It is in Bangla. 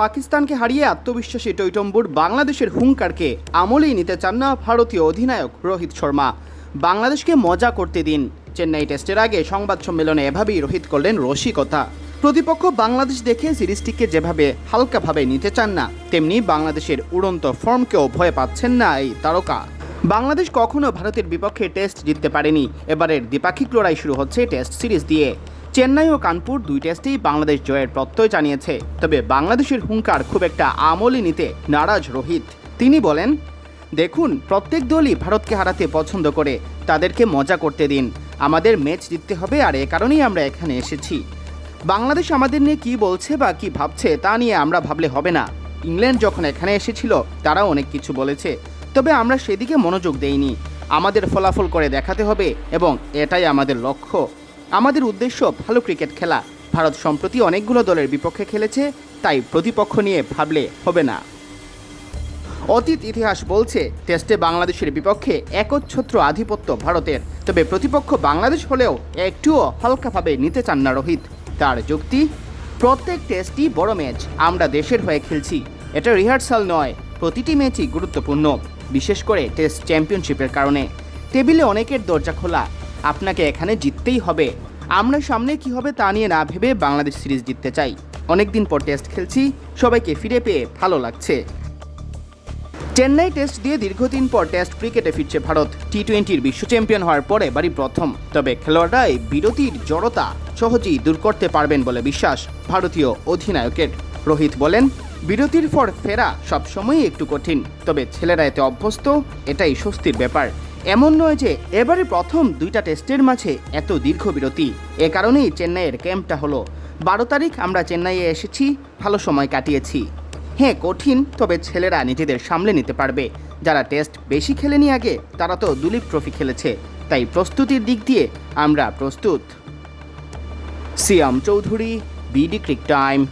পাকিস্তানকে হারিয়ে আত্মবিশ্বাসী টৈটম্বুর বাংলাদেশের হুঙ্কারকে আমলেই নিতে চান না ভারতীয় অধিনায়ক রোহিত শর্মা। বাংলাদেশকে মজা করতে দিন। চেন্নাই টেস্টের আগে সংবাদ সম্মেলনে এভাবেই রোহিত করলেন রসিকতা। প্রতিপক্ষ বাংলাদেশ দেখে সিরিজটিকে যেভাবে হালকাভাবে নিতে চান না, তেমনি বাংলাদেশের উড়ন্ত ফর্মকেও ভয় পাচ্ছেন না এই তারকা। বাংলাদেশ কখনো ভারতের বিপক্ষে টেস্ট জিততে পারেনি। এবারের দ্বিপাক্ষিক লড়াই শুরু হচ্ছে টেস্ট সিরিজ দিয়ে। চেন্নাই ও কানপুর দুই টেস্টেই বাংলাদেশ জয়ের প্রত্যয় জানিয়েছে। তবে বাংলাদেশের হুঙ্কার খুব একটা আমলে নিতে নারাজ রোহিত। তিনি বলেন, দেখুন, প্রত্যেক দলই ভারতকে হারাতে পছন্দ করে। তাদেরকে মজা করতে দিন। আমাদের ম্যাচ জিততে হবে আর এ কারণেই আমরা এখানে এসেছি। বাংলাদেশ আমাদের নিয়ে কি বলছে বা কি ভাবছে তা নিয়ে আমরা ভাবলে হবে না। ইংল্যান্ড যখন এখানে এসেছিল, তারাও অনেক কিছু বলেছে। তবে আমরা সেদিকে মনোযোগ দেইনি। আমাদের ফলাফল করে দেখাতে হবে এবং এটাই আমাদের লক্ষ্য। আমাদের উদ্দেশ্য ভালো ক্রিকেট খেলা। ভারত সম্প্রতি অনেকগুলো দলের বিপক্ষে খেলেছে, তাই প্রতিপক্ষ নিয়ে ভাবলে হবে না। অতীত ইতিহাস বলছে, টেস্টে বাংলাদেশের বিপক্ষে একচ্ছত্র আধিপত্য ভারতের। তবে প্রতিপক্ষ বাংলাদেশ হলেও একটুও হালকাভাবে নিতে চান না রোহিত। তার যুক্তি, প্রত্যেক টেস্টই বড় ম্যাচ, আমরা দেশের হয়ে খেলছি। এটা রিহার্সাল নয়, প্রতিটি ম্যাচই গুরুত্বপূর্ণ, বিশেষ করে টেস্ট চ্যাম্পিয়নশিপের কারণে। টেবিলে অনেকের দরজা খোলা, আপনাকে এখানে জিততেই হবে। আমরা সামনে কি হবে তা নিয়ে না ভেবে বাংলাদেশ সিরিজ জিততে চাই। অনেকদিন পর টেস্ট খেলছি, সবাইকে ফিরে পেয়ে ভালো লাগছে। চেন্নাই টেস্ট দিয়ে দীর্ঘদিন পর টেস্ট ক্রিকেটে ফিরছে ভারত। টি টোয়েন্টির বিশ্ব চ্যাম্পিয়ন হওয়ার পরে বাড়ি প্রথম। তবে খেলোয়াড়রা এই বিরতির জড়তা সহজেই দূর করতে পারবেন বলে বিশ্বাস ভারতীয় অধিনায়কের। রোহিত বলেন, বিরতির পর ফেরা সবসময়ই একটু কঠিন, তবে ছেলেরা এতে অভ্যস্ত, এটাই স্বস্তির ব্যাপার। এমন নয় যে এবারে প্রথম দুইটা টেস্টের মাঝে এত দীর্ঘ বিরতি। এ কারণেই চেন্নাইয়ের ক্যাম্পটা হলো। বারো তারিখ আমরা চেন্নাইয়ে এসেছি, ভালো সময় কাটিয়েছি। হ্যাঁ কঠিন, তবে ছেলেরা নিজেদের সামলে নিতে পারবে। যারা টেস্ট বেশি খেলেনি আগে, তারা তো দুলীপ ট্রফি খেলেছে। তাই প্রস্তুতির দিক দিয়ে আমরা প্রস্তুত। Siam Chowdhury, BD cric time.